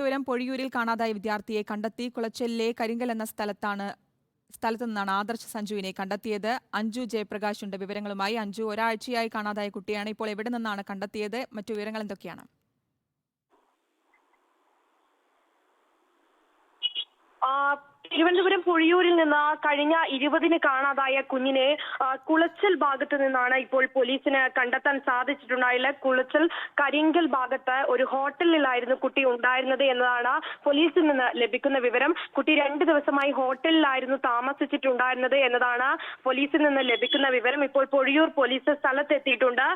തിരുവനന്തപുരം പൊഴിയൂരിൽ കാണാതായ വിദ്യാർത്ഥിയെ കണ്ടെത്തി കുളച്ചെല്ലെ കരിങ്കൽ എന്ന സ്ഥലത്താണ് സ്ഥലത്തു നിന്നാണ് ആദർശ് സഞ്ജുവിനെ കണ്ടെത്തിയത്. അഞ്ജു ജയപ്രകാശ് ഉണ്ട് വിവരങ്ങളുമായി. അഞ്ജു ഒരാഴ്ചയായി കാണാതായ കുട്ടിയാണ്. ഇപ്പോൾ എവിടെ നിന്നാണ് കണ്ടെത്തിയത്? മറ്റു വിവരങ്ങൾ എന്തൊക്കെയാണ്? ആ, തിരുവനന്തപുരം പൊഴിയൂരിൽ നിന്ന് കഴിഞ്ഞ ഇരുപതിന് കാണാതായ കുഞ്ഞിനെ കുളച്ചൽ ഭാഗത്ത് നിന്നാണ് ഇപ്പോൾ പോലീസിന് കണ്ടെത്താൻ സാധിച്ചിട്ടുണ്ടായില്ല. കുളച്ചൽ കരിങ്കൽ ഭാഗത്ത് ഒരു ഹോട്ടലിലായിരുന്നു കുട്ടി ഉണ്ടായിരുന്നത് എന്നതാണ് പോലീസിൽ നിന്ന് ലഭിക്കുന്ന വിവരം. കുട്ടി രണ്ടു ദിവസമായി ഹോട്ടലിലായിരുന്നു താമസിച്ചിട്ടുണ്ടായിരുന്നത് എന്നതാണ് പോലീസിൽ നിന്ന് ലഭിക്കുന്ന വിവരം. ഇപ്പോൾ പൊഴിയൂർ പോലീസ് സ്ഥലത്തെത്തിയിട്ടുണ്ട്.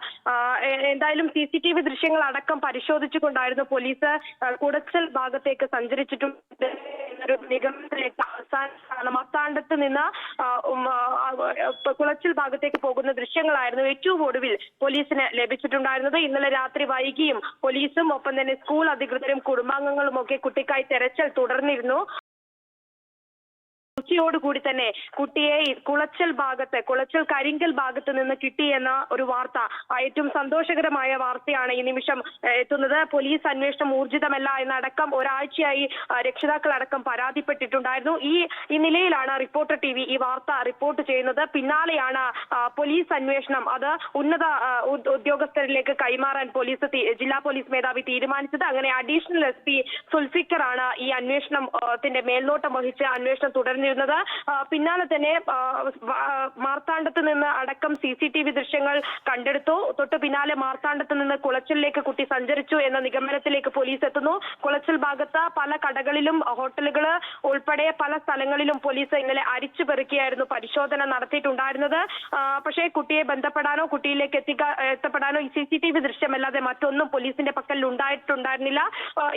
എന്തായാലും സി സി ടി വി ദൃശ്യങ്ങൾ അടക്കം പരിശോധിച്ചുകൊണ്ടായിരുന്നു പോലീസ് കുളച്ചൽ ഭാഗത്തേക്ക് സഞ്ചരിച്ചിട്ടുണ്ട് എന്നൊരു നിഗമനത്തിലേക്ക് അവസാന മത്താണ്ടത്ത് നിന്ന് കുളച്ചിൽ ഭാഗത്തേക്ക് പോകുന്ന ദൃശ്യങ്ങളായിരുന്നു ഏറ്റവും ഒടുവിൽ പോലീസിന് ലഭിച്ചിട്ടുണ്ടായിരുന്നത്. ഇന്നലെ രാത്രി വൈകിയും പോലീസും ഒപ്പം തന്നെ സ്കൂൾ അധികൃതരും കുടുംബാംഗങ്ങളും ഒക്കെ കുട്ടിക്കായി തെരച്ചിൽ തുടർന്നിരുന്നു. ഉച്ചയോടുകൂടി തന്നെ കുട്ടിയെ കുളച്ചൽ ഭാഗത്ത് കുളച്ചൽ കരിങ്കൽ ഭാഗത്ത് നിന്ന് കിട്ടിയെന്ന ഒരു വാർത്ത ഏറ്റവും സന്തോഷകരമായ വാർത്തയാണ് ഈ നിമിഷം എത്തുന്നത്. പോലീസ് അന്വേഷണം ഊർജിതമല്ല എന്നടക്കം ഒരാഴ്ചയായി രക്ഷിതാക്കൾ അടക്കം പരാതിപ്പെട്ടിട്ടുണ്ടായിരുന്നു. ഈ ഈ നിലയിലാണ് റിപ്പോർട്ടർ ടി ഈ വാർത്ത റിപ്പോർട്ട് ചെയ്യുന്നത്. പിന്നാലെയാണ് പോലീസ് അന്വേഷണം അത് ഉന്നത ഉദ്യോഗസ്ഥരിലേക്ക് കൈമാറാൻ പോലീസ് ജില്ലാ പോലീസ് മേധാവി തീരുമാനിച്ചത്. അങ്ങനെ അഡീഷണൽ എസ് പി സുൽഫിക്കറാണ് ഈ അന്വേഷണത്തിന്റെ മേൽനോട്ടം വഹിച്ച് അന്വേഷണം തുടർന്നിരുന്നത് ആ, പിന്നാലെ തന്നെ മാർത്താണ്ഡത്ത് നിന്ന് അടക്കം സി സി ടി വി ദൃശ്യങ്ങൾ കണ്ടെടുത്തു. തൊട്ട് പിന്നാലെ മാർത്താണ്ഡത്ത് നിന്ന് കുളച്ചലിലേക്ക് കുട്ടി സഞ്ചരിച്ചു എന്ന നിഗമനത്തിലേക്ക് പോലീസ് എത്തുന്നു. കുളച്ചൽ ഭാഗത്ത് പല കടകളിലും ഹോട്ടലുകൾ ഉൾപ്പെടെ പല സ്ഥലങ്ങളിലും പോലീസ് ഇന്നലെ അരിച്ചു പെറുക്കിയായിരുന്നു പരിശോധന നടത്തിയിട്ടുണ്ടായിരുന്നത്. പക്ഷേ കുട്ടിയെ ബന്ധപ്പെടാനോ കുട്ടിയിലേക്ക് എത്തിക്കാ എത്തപ്പെടാനോ ഈ സി സി ടി വി ദൃശ്യമല്ലാതെ മറ്റൊന്നും പോലീസിന്റെ പക്കൽ ഉണ്ടായിട്ടുണ്ടായിരുന്നില്ല.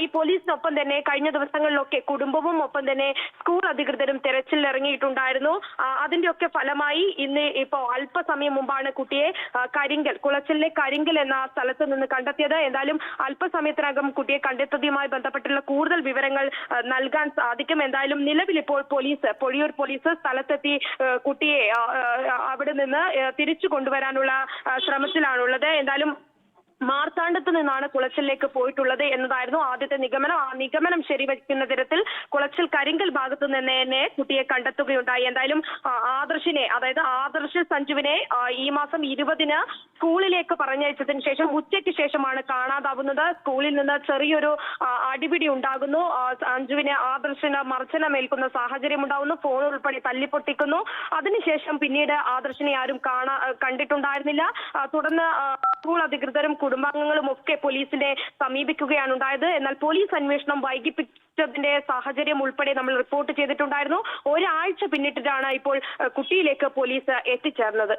ഈ പോലീസിനൊപ്പം തന്നെ കഴിഞ്ഞ ദിവസങ്ങളിലൊക്കെ കുടുംബവും ഒപ്പം തന്നെ സ്കൂൾ അധികൃതരും തെരച്ചിൽ ഇറങ്ങിയിട്ടുണ്ടായിരുന്നു. ആ, അതിന്റെയൊക്കെ ഫലമായി ഇന്ന് ഇപ്പോ അല്പസമയം മുമ്പാണ് കുട്ടിയെ കരിങ്കൽ കുളച്ചിലിലെ കരിങ്കൽ എന്ന സ്ഥലത്ത് നിന്ന് കണ്ടെത്തിയത്. എന്തായാലും അല്പസമയത്തിനകം കുട്ടിയെ കണ്ടെത്തിയതുമായി ബന്ധപ്പെട്ടുള്ള കൂടുതൽ വിവരങ്ങൾ നൽകാൻ സാധിക്കും. എന്തായാലും നിലവിൽ ഇപ്പോൾ പോലീസ് പൊഴിയൂർ പോലീസ് സ്ഥലത്തെത്തി കുട്ടിയെ അവിടെ നിന്ന് തിരിച്ചു കൊണ്ടുവരാനുള്ള ശ്രമത്തിലാണുള്ളത്. എന്തായാലും മാർത്താണ്ഡത്ത് നിന്നാണ് കുളച്ചിലേക്ക് പോയിട്ടുള്ളത് എന്നതായിരുന്നു ആദ്യത്തെ നിഗമനം. ആ നിഗമനം ശരിവയ്ക്കുന്ന തരത്തിൽ കുളച്ചിൽ കരിങ്കൽ ഭാഗത്ത് നിന്ന് തന്നെ കുട്ടിയെ കണ്ടെത്തുകയുണ്ടായി. എന്തായാലും ആദർശിനെ അതായത് ആദർശ സഞ്ജുവിനെ ഈ മാസം ഇരുപതിന് സ്കൂളിലേക്ക് പറഞ്ഞയച്ചതിന് ശേഷം ഉച്ചയ്ക്ക് ശേഷമാണ് കാണാതാവുന്നത്. സ്കൂളിൽ നിന്ന് ചെറിയൊരു അടിപിടി ഉണ്ടാകുന്നു. സഞ്ജുവിനെ ആദർശിന് മർച്ചനമേൽക്കുന്ന സാഹചര്യം ഉണ്ടാകുന്നു ഫോൺ ഉൾപ്പെടെ തല്ലിപ്പൊട്ടിക്കുന്നു. അതിനുശേഷം പിന്നീട് ആദർശിനെ ആരും കാണാ കണ്ടിട്ടുണ്ടായിരുന്നില്ല. തുടർന്ന് സ്കൂൾ അധികൃതരും കുടുംബാംഗങ്ങളും ഒക്കെ പോലീസിനെ സമീപിക്കുകയാണ് ഉണ്ടായത്. എന്നാൽ പോലീസ് അന്വേഷണം വൈകിപ്പിച്ചതിന്റെ സാഹചര്യം ഉൾപ്പെടെ നമ്മൾ റിപ്പോർട്ട് ചെയ്തിട്ടുണ്ടായിരുന്നു. ഒരാഴ്ച പിന്നിട്ടിട്ടാണ് ഇപ്പോൾ കുട്ടിയിലേക്ക് പോലീസ് എത്തിച്ചേർന്നത്.